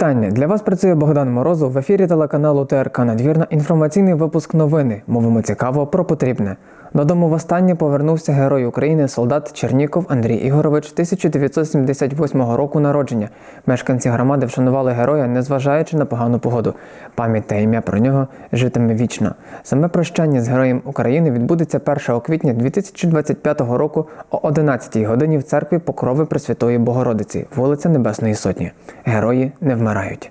Вітання! Для вас працює Богдан Морозов в ефірі телеканалу ТРК Надвірна. Інформаційний випуск новини. Мовимо цікаво про потрібне. Додому востаннє повернувся герой України солдат Черніков Андрій Ігорович 1978 року народження. Мешканці громади вшанували героя, незважаючи на погану погоду. Пам'ять та ім'я про нього житиме вічно. Саме прощання з героєм України відбудеться 1 квітня 2025 року о 11 годині в церкві Покрови Пресвятої Богородиці, вулиця Небесної Сотні. Герої не вмирають.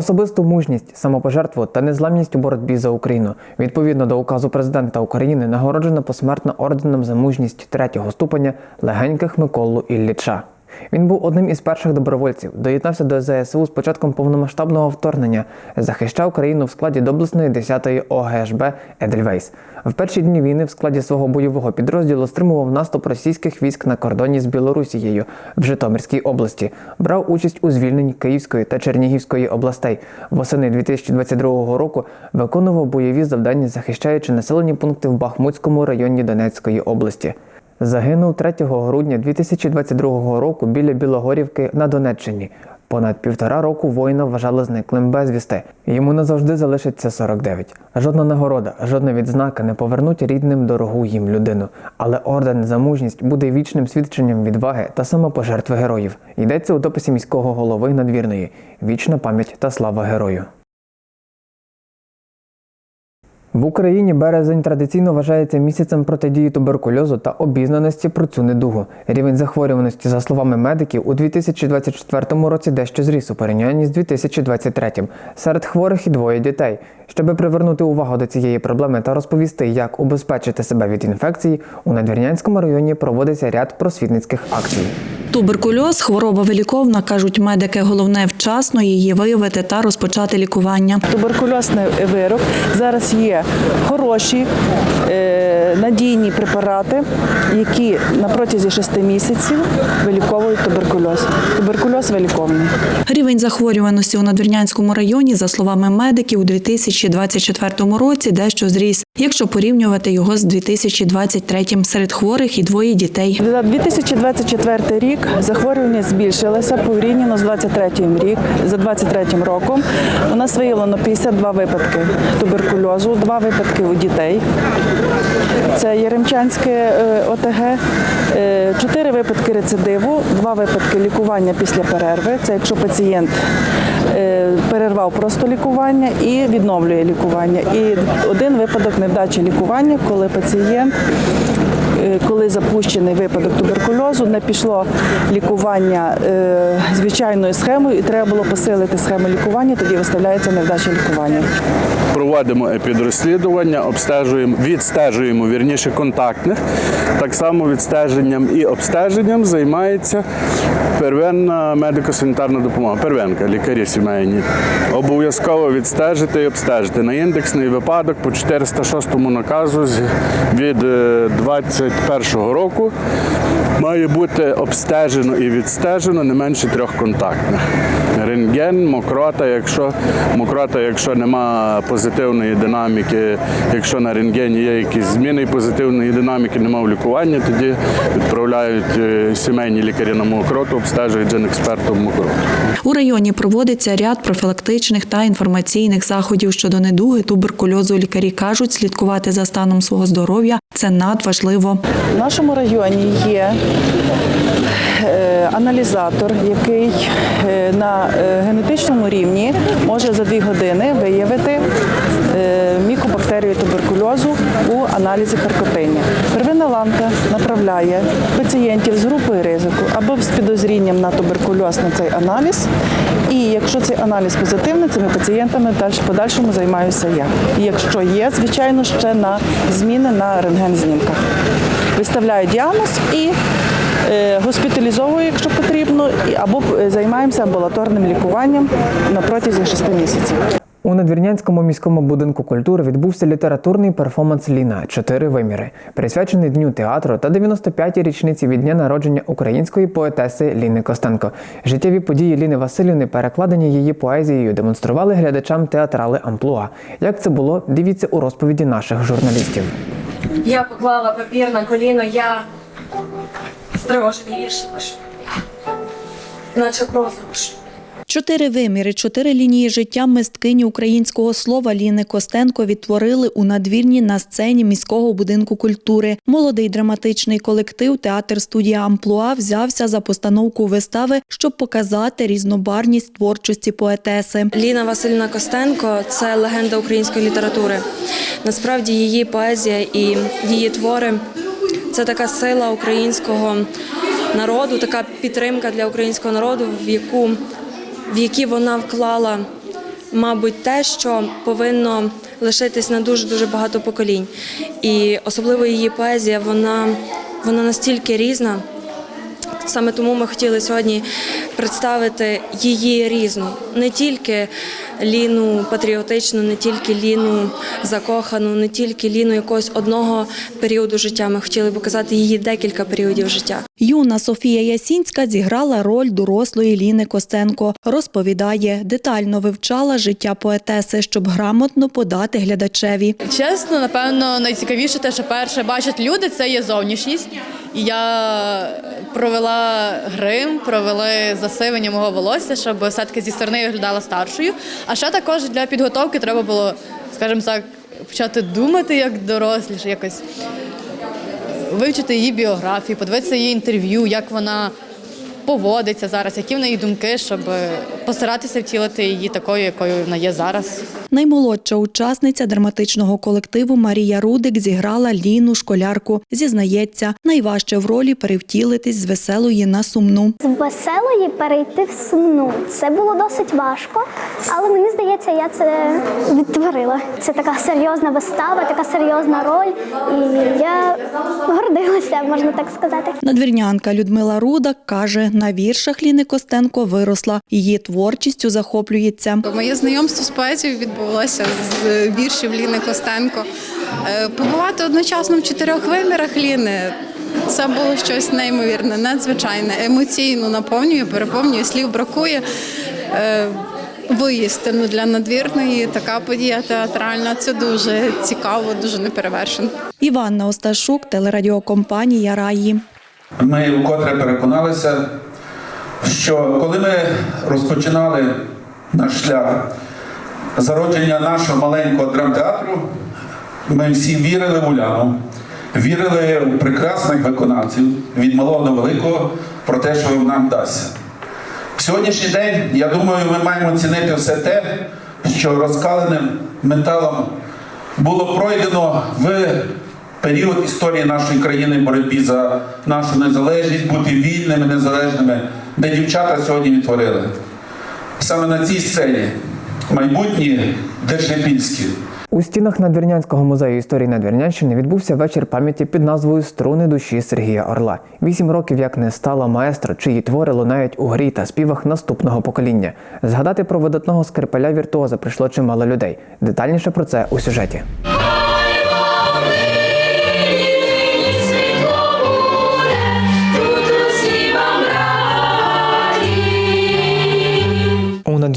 особисту мужність, самопожертву та незламність у боротьбі за Україну відповідно до указу президента України нагороджено посмертно орденом за мужність третього ступеня легеньких Миколу Ілліча. Він був одним із перших добровольців, доєднався до ЗСУ з початком повномасштабного вторгнення, захищав країну в складі доблесної 10-ї ОГШБ Едельвейс. В перші дні війни в складі свого бойового підрозділу стримував наступ російських військ на кордоні з Білорусією в Житомирській області. Брав участь у звільненні Київської та Чернігівської областей. Восени 2022 року виконував бойові завдання, захищаючи населені пункти в Бахмутському районі Донецької області. Загинув 3 грудня 2022 року біля Білогорівки на Донеччині. Понад півтора року воїна вважали зниклим безвісти. Йому назавжди залишиться 49. Жодна нагорода, жодна відзнака не повернуть рідним дорогу їм людину. Але орден за мужність буде вічним свідченням відваги та самопожертви героїв. Йдеться у дописі міського голови надвірної. Вічна пам'ять та слава герою. В Україні березень традиційно вважається місяцем протидії туберкульозу та обізнаності про цю недугу. Рівень захворюваності, за словами медиків, у 2024 році дещо зріс у порівнянні з 2023. Серед хворих і двоє дітей. Щоби привернути увагу до цієї проблеми та розповісти, як убезпечити себе від інфекції, у Надвірнянському районі проводиться ряд просвітницьких акцій. Туберкульоз хвороба виліковна, кажуть медики. Головне вчасно її виявити та розпочати лікування. Туберкульозний вирок. Зараз є хороші е, надійні препарати, які на протязі 6 місяців виліковують туберкульоз. Туберкульоз виліковний. Рівень захворюваності у Надвірнянському районі, за словами медиків, у 2024 році дещо зріс, якщо порівнювати його з 2023 серед хворих і двоє дітей. За 2024 рік захворювання збільшилося порівняно з 2023 рік. За 2023 роком у нас виявлено 52 випадки туберкульозу, два випадки у дітей. Це Яремчанське е, ОТГ, е, чотири випадки рецидиву, два випадки лікування після перерви. Це якщо пацієнт е, перервав просто лікування і відновлює лікування. І один випадок невдачі лікування, коли пацієнт коли запущений випадок туберкульозу, не пішло лікування звичайною схемою, і треба було посилити схему лікування, тоді виставляється невдача лікування. Проводимо епідрозслідування, обстежуємо, відстежуємо вірніше контактних. Так само відстеженням і обстеженням займається первинна медико-санітарна допомога. Первинка, лікарі сімейні. Обов'язково відстежити і обстежити. На індексний випадок по 406 наказу від е, 21 року має бути обстежено і відстежено не менше трьох контактних. Рентген, мокрота, якщо мокрота, якщо нема позитивної динаміки, якщо на рентгені є якісь зміни позитивної динаміки, нема в лікуванні, тоді відправляють е, сімейні лікарі на мокроту, обстежують експертом мокроту. У районі проводиться ряд профілактичних та інформаційних заходів щодо недуги туберкульозу. Лікарі кажуть, слідкувати за станом свого здоров'я це надважливо. В нашому районі є аналізатор, який е, на е, генетичному рівні може за дві години виявити е, мікобактерію туберкульозу у аналізі харкотиння. Первинна ланка направляє пацієнтів з групою ризику або з підозрінням на туберкульоз на цей аналіз. І якщо цей аналіз позитивний, цими пацієнтами в подальшому займаюся я. І якщо є, звичайно, ще на зміни на рентген-знімках. Виставляю діагноз і е, госпіталізовую, якщо потрібно, або е, займаємося амбулаторним лікуванням на протязі 6 місяців. У Надвірнянському міському будинку культури відбувся літературний перформанс Ліна Чотири виміри, присвячений Дню театру та 95-й річниці від дня народження української поетеси Ліни Костенко. Життєві події Ліни Васильівни, перекладені її поезією, демонстрували глядачам театрали Амплуа. Як це було, дивіться у розповіді наших журналістів. Я поклала папір на коліно, я стривоженіше, наче прозраш. Чотири виміри, чотири лінії життя мисткині українського слова Ліни Костенко відтворили у надвірні на сцені міського будинку культури. Молодий драматичний колектив театр студія Амплуа взявся за постановку вистави, щоб показати різнобарність творчості поетеси. Ліна Васильівна Костенко це легенда української літератури. Насправді її поезія і її твори це така сила українського народу, така підтримка для українського народу, в яку в які вона вклала, мабуть, те, що повинно лишитись на дуже дуже багато поколінь. І особливо її поезія, вона, вона настільки різна. Саме тому ми хотіли сьогодні представити її різну, не тільки ліну патріотичну, не тільки ліну закохану, не тільки ліну якогось одного періоду життя. Ми хотіли показати її декілька періодів життя. Юна Софія Ясінська зіграла роль дорослої Ліни Костенко. Розповідає, детально вивчала життя поетеси, щоб грамотно подати глядачеві. Чесно, напевно, найцікавіше те, що перше бачать люди, це є зовнішність. Я провела грим, провели засивання мого волосся, щоб все-таки зі сторони виглядала старшою. А ще також для підготовки треба було, скажімо так, почати думати як доросліше, якось вивчити її біографію, подивитися її інтерв'ю, як вона поводиться зараз, які в неї думки, щоб постаратися втілити її такою, якою вона є зараз. Наймолодша учасниця драматичного колективу Марія Рудик зіграла Ліну школярку. Зізнається, найважче в ролі перевтілитись з веселої на сумну. З веселої перейти в сумну. Це було досить важко, але мені здається, я це відтворила. Це така серйозна вистава, така серйозна роль, і я гордилася, можна так сказати. Надвірнянка Людмила Рудак каже, на віршах Ліни Костенко виросла. Її творчістю захоплюється. Моє знайомство з поезією відбулося з віршів Ліни Костенко. Е, Побувати одночасно в чотирьох вимірах Ліни це було щось неймовірне, надзвичайне, емоційно наповнює, переповнює, слів бракує. Е, Воістину для надвірної така подія театральна. Це дуже цікаво, дуже неперевершено. Іванна Осташук, телерадіокомпанія Раї. Ми вкотре переконалися, що коли ми розпочинали наш шлях зародження нашого маленького драмтеатру, ми всі вірили в Уляну, вірили в прекрасних виконавців від малого до великого про те, що нам вдасться. В сьогоднішній день, я думаю, ми маємо цінити все те, що розкаленим металом було пройдено в період історії нашої країни боротьбі за нашу незалежність, бути вільними, незалежними, де дівчата сьогодні відтворили. Саме на цій сцені майбутні Держипільські. У стінах Надвірнянського музею історії Надвірнянщини відбувся вечір пам'яті під назвою Струни душі Сергія Орла. Вісім років як не стала маестро, чиї твори лунають у грі та співах наступного покоління. Згадати про видатного скрипаля віртуоза прийшло чимало людей. Детальніше про це у сюжеті.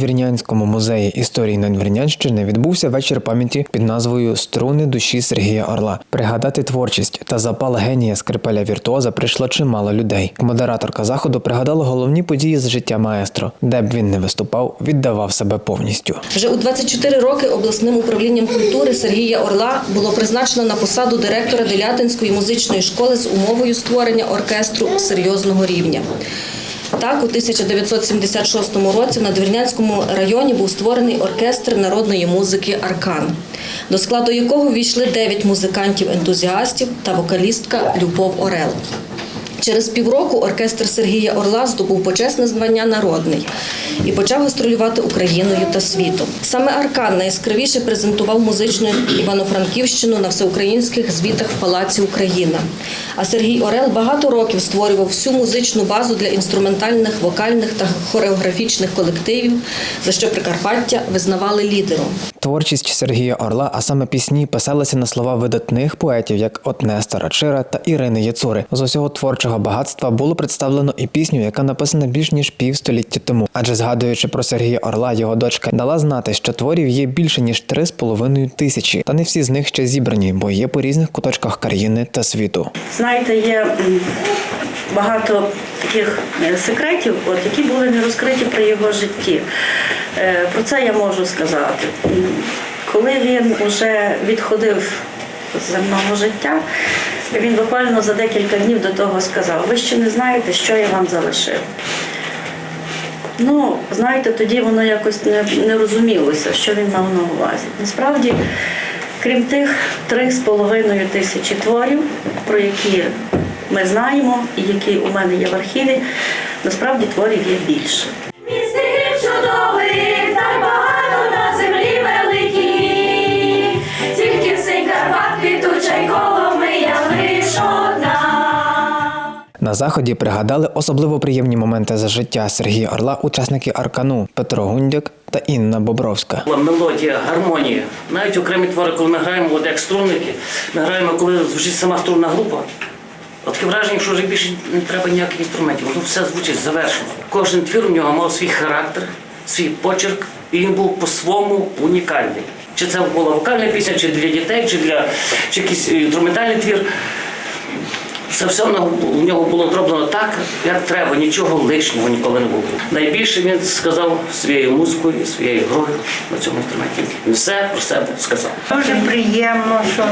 Надвірнянському музеї історії Надвірнянщини відбувся вечір пам'яті під назвою Струни душі Сергія Орла. Пригадати творчість та запал генія скрипаля віртуоза прийшло чимало людей. Модераторка заходу пригадала головні події з життя маестро, де б він не виступав, віддавав себе повністю. Вже у 24 роки обласним управлінням культури Сергія Орла було призначено на посаду директора Делятинської музичної школи з умовою створення оркестру серйозного рівня. Так, у 1976 році в Надвірнянському районі був створений оркестр народної музики Аркан. до складу якого війшли 9 музикантів-ентузіастів та вокалістка Любов Орел. Через півроку оркестр Сергія Орла здобув почесне звання народний і почав гастролювати Україною та світом. Саме Аркан найяскравіше презентував музичну Івано-Франківщину на всеукраїнських звітах в Палаці Україна. А Сергій Орел багато років створював всю музичну базу для інструментальних, вокальних та хореографічних колективів, за що Прикарпаття визнавали лідером. Творчість Сергія Орла, а саме пісні, писалися на слова видатних поетів, як от Нестора Чира та Ірини Яцури. З усього творчого багатства було представлено і пісню, яка написана більш ніж півстоліття тому. Адже згадуючи про Сергія Орла, його дочка дала знати, що творів є більше ніж три з половиною тисячі, та не всі з них ще зібрані, бо є по різних куточках країни та світу. Знаєте, є багато таких е, секретів, от, які були не розкриті при його житті. Е, Про це я можу сказати. Коли він вже відходив з земного життя, він буквально за декілька днів до того сказав: ви ще не знаєте, що я вам залишив. Ну, знаєте, тоді воно якось не, не розумілося, що він мав на увазі. Насправді, крім тих три з половиною тисячі творів, про які ми знаємо і які у мене є в архіві, насправді творів є більше. На заході пригадали особливо приємні моменти за життя Сергія Орла, учасники Аркану Петро Гундяк та Інна Бобровська. Мелодія, гармонія. Навіть окремі твори, коли ми граємо, от як струнники, ми граємо, коли звучить сама струнна група. От таке враження, що вже більше не треба ніяких інструментів, воно все звучить завершено. Кожен твір у нього мав свій характер, свій почерк, і він був по-своєму унікальний. Чи це була вокальна пісня, чи для дітей, чи для чи якийсь е, інструментальний твір. Це все в нього- у нього було зроблено так, як треба, нічого лишнього ніколи не було. Найбільше він сказав своєю музикою, своєю грою на цьому інструменті. Він все про себе сказав. Дуже приємно, що,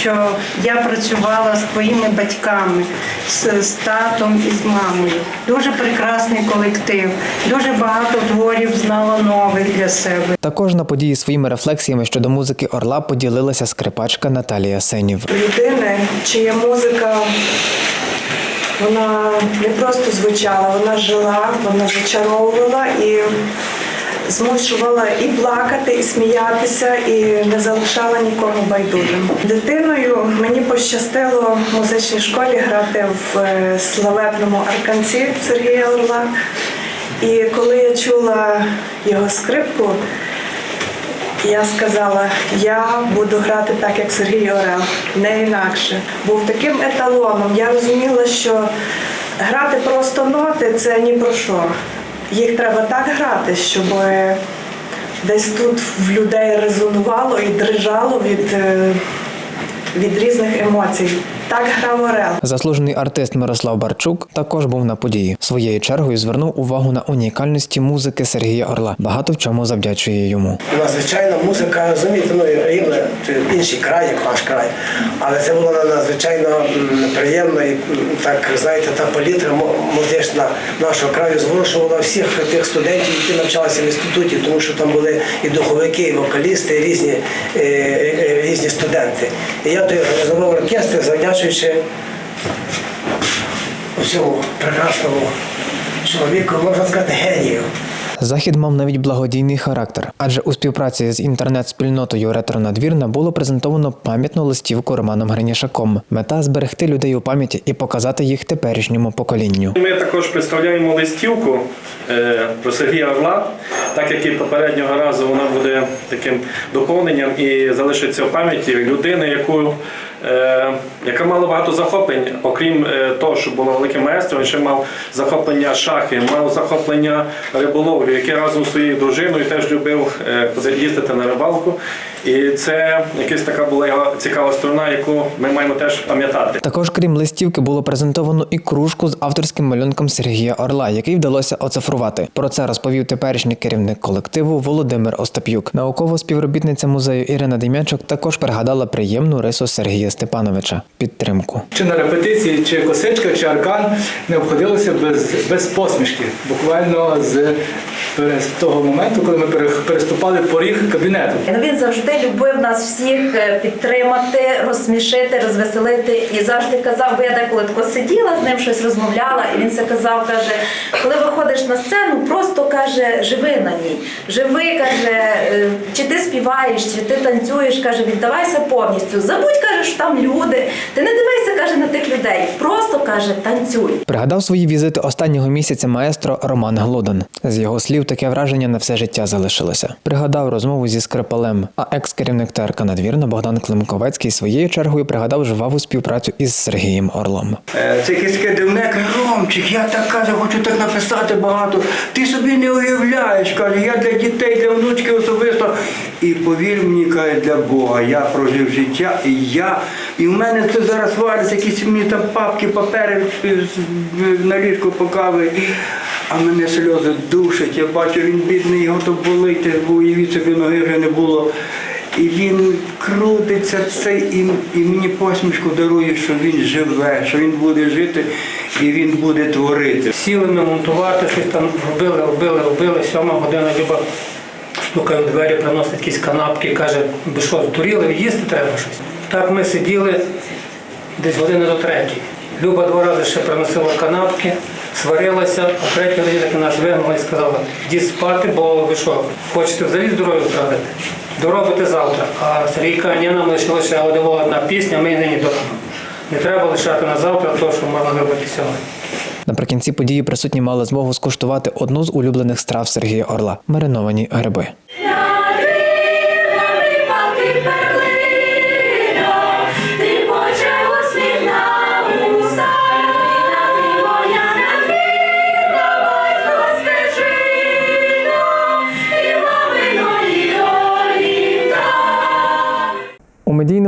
що я працювала з твоїми батьками, з, з татом і з мамою. Дуже прекрасний колектив, дуже багато творів знала нових для себе. Також на події своїми рефлексіями щодо музики Орла поділилася скрипачка Наталія Сенів. людини, чия музика вона не просто звучала, вона жила, вона зачаровувала і змушувала і плакати, і сміятися, і не залишала нікого байдужим. Дитиною мені пощастило в музичній школі грати в е, славетному арканці Сергія Орла. І коли я чула його скрипку, я сказала, я буду грати так, як Сергій Орел, не інакше. Був таким еталоном. Я розуміла, що грати просто ноти це ні про що. Їх треба так грати, щоб десь тут в людей резонувало і дрижало від, е, від різних емоцій. Так грав Орел. Заслужений артист Мирослав Барчук також був на події. Своєю чергою звернув увагу на унікальності музики Сергія Орла. Багато в чому завдячує йому. Надзвичайна музика, розумієте, ну рівне інший край, як ваш край. Але це було надзвичайно приємно і так, знаєте, та палітра музична нашого краю зворушувала всіх тих студентів, які навчалися в інституті, тому що там були і духовики, і вокалісти, і різні, е, е, різні студенти. І я той організував оркестр, завдячуючи цьому прекрасному чоловіку, можна сказати, генію. Захід мав навіть благодійний характер, адже у співпраці з інтернет-спільнотою Ретронадвірна було презентовано пам'ятну листівку Романом Гринішаком. Мета зберегти людей у пам'яті і показати їх теперішньому поколінню. Ми також представляємо листівку е, про Сергія Орла, так як і попереднього разу вона буде таким доповненням і залишиться в пам'яті людини, яку, яка мала багато захоплень, окрім е, того, що була великим майстром, ще мав захоплення шахи, мав захоплення риболовлю, який разом зі своєю дружиною теж любив е, їздити на рибалку. І це якась така була його цікава сторона, яку ми маємо теж пам'ятати. Також, крім листівки, було презентовано і кружку з авторським малюнком Сергія Орла, який вдалося оцифрувати. Про це розповів теперішній керівник колективу Володимир Остап'юк. Наукова співробітниця музею Ірина Дем'янчук також пригадала приємну рису Сергія Степановича підтримку. Чи на репетиції, чи косичка, чи аркан не обходилося без, без посмішки. Буквально з, з того моменту, коли ми переступали поріг кабінету. Ну, Він завжди любив нас всіх е, підтримати, розсмішити, розвеселити і завжди казав, бо я деколи тако сиділа з ним, щось розмовляла, і він це казав, каже, коли виходиш на сцену, просто каже, живи на ній. Живи, каже, е, чи ти співаєш, чи ти танцюєш, каже, віддавайся повністю. Забудь, каже, там люди. Ти не дивися, каже, на тих людей. Просто каже, танцюй. Пригадав свої візити останнього місяця маестро Роман Глодан. З його слів таке враження на все життя залишилося. Пригадав розмову зі Скрипалем, а екс-керівник ТРК надвірна Богдан Климковецький своєю чергою пригадав жваву співпрацю із Сергієм Орлом. Е, Це таке дивне, Ромчик, я так каже, хочу так написати багато. Ти собі не уявляєш, каже, я для дітей, для внучки особисто. І повір мені, каже, для Бога, я прожив життя, і я, і в мене це зараз вариться, якісь мені там папки, папери е, на ліжку покави. А мене сльози душать. Я бачу, він бідний, його то болить, бо уявіть собі, ноги вже не було. І він крутиться цей, і, і мені посмішку дарує, що він живе, що він буде жити і він буде творити. Сіли ми монтувати, щось там робили, робили, робили. Сьома година Люба стукає в двері, приносить якісь канапки, каже, ви що, здуріли, їсти треба щось. Так ми сиділи десь години до третьої. Люба два рази ще приносила канапки, сварилася, а третя година нас вигнала і сказала, йдіть спати, бо ви що, хочете взагалі здоров'я втратити? Доробите завтра. А Сергій каже, ні, нам лишилася одна пісня, ми нині доробимо. Не треба лишати на завтра, то що можна зробити сьогодні. Наприкінці події присутні мали змогу скуштувати одну з улюблених страв Сергія Орла мариновані гриби.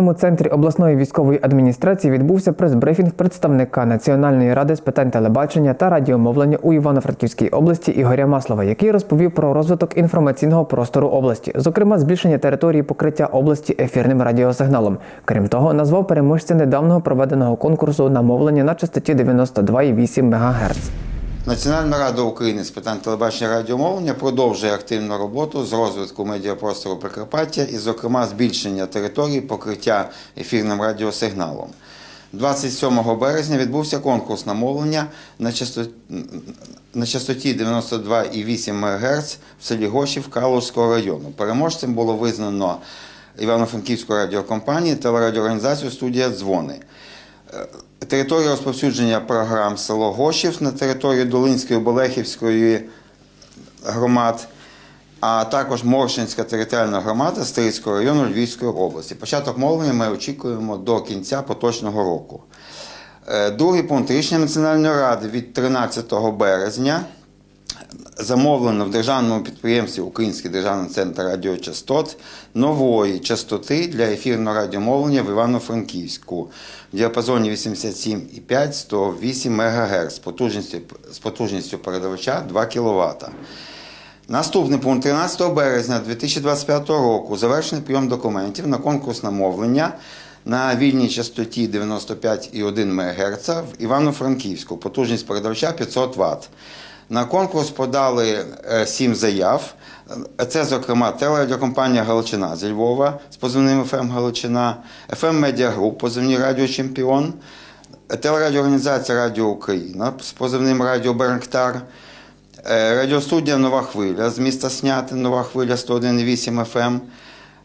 У центрі обласної військової адміністрації відбувся прес-брифінг представника Національної ради з питань телебачення та радіомовлення у Івано-Франківській області Ігоря Маслова, який розповів про розвиток інформаційного простору області, зокрема збільшення території покриття області ефірним радіосигналом. Крім того, назвав переможця недавнього проведеного конкурсу на мовлення на частоті 92,8 МГц. Національна рада України з питань телебачення радіомовлення продовжує активну роботу з розвитку медіапростору Прикарпаття і, зокрема, збільшення території покриття ефірним радіосигналом. 27 березня відбувся конкурс на мовлення на частоті, на частоті 92,8 МГц в селі Гошів Калужського району. Переможцем було визнано Івано-Франківську радіокомпанію телерадіоорганізацію студія Дзвони. Територія розповсюдження програм село Гошів на території Долинської Болехівської громад, а також Моршинська територіальна громада Стрийського району Львівської області. Початок мовлення ми очікуємо до кінця поточного року. Е, Другий пункт рішення Національної ради від 13 березня замовлено в державному підприємстві Український державний центр радіочастот нової частоти для ефірного радіомовлення в Івано-Франківську в діапазоні 87,5-108 МГц з потужністю, з потужністю передавача 2 кВт. Наступний пункт 13 березня 2025 року завершений прийом документів на конкурс на мовлення на вільній частоті 95,1 МГц в Івано-Франківську, потужність передавача 500 Вт. На конкурс подали е, сім заяв. Це, зокрема, телерадіокомпанія Галичина зі Львова з позивним ФМ Галичина, ФМ Медіа Груп, позивні Радіо Чемпіон, телерадіоорганізація Радіо Україна з позивним Радіо Бернктар, е, радіостудія Нова Хвиля з міста Снятин, Нова Хвиля 101,8 FM,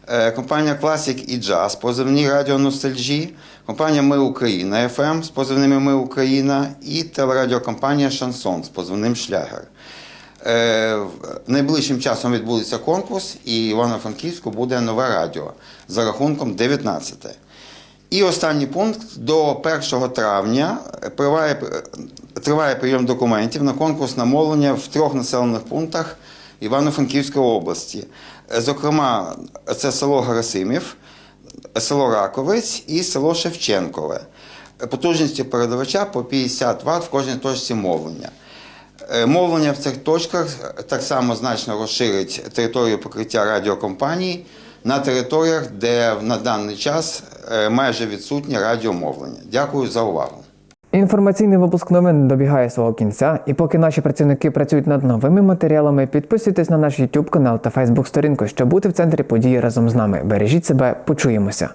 е, компанія Classic і Jazz, позивні Радіо Ностальжі, компанія Ми Україна FM з позивними Ми Україна і телерадіокомпанія Шансон з позивним Шлягер. Е, Найближчим часом відбудеться конкурс, і Івано-Франківську буде нове радіо за рахунком 19. І останній пункт до 1 травня триває, триває прийом документів на конкурс на мовлення в трьох населених пунктах Івано-Франківської області. Зокрема, це село Герасимів, село Раковець і село Шевченкове. Потужністю передавача по 50 Вт в кожній точці мовлення. Е, Мовлення в цих точках так само значно розширить територію покриття радіокомпаній на територіях, де на даний час е, майже відсутнє радіомовлення. Дякую за увагу. Інформаційний випуск новин добігає свого кінця, і поки наші працівники працюють над новими матеріалами, підписуйтесь на наш YouTube канал та Facebook сторінку, щоб бути в центрі події разом з нами. Бережіть себе, почуємося.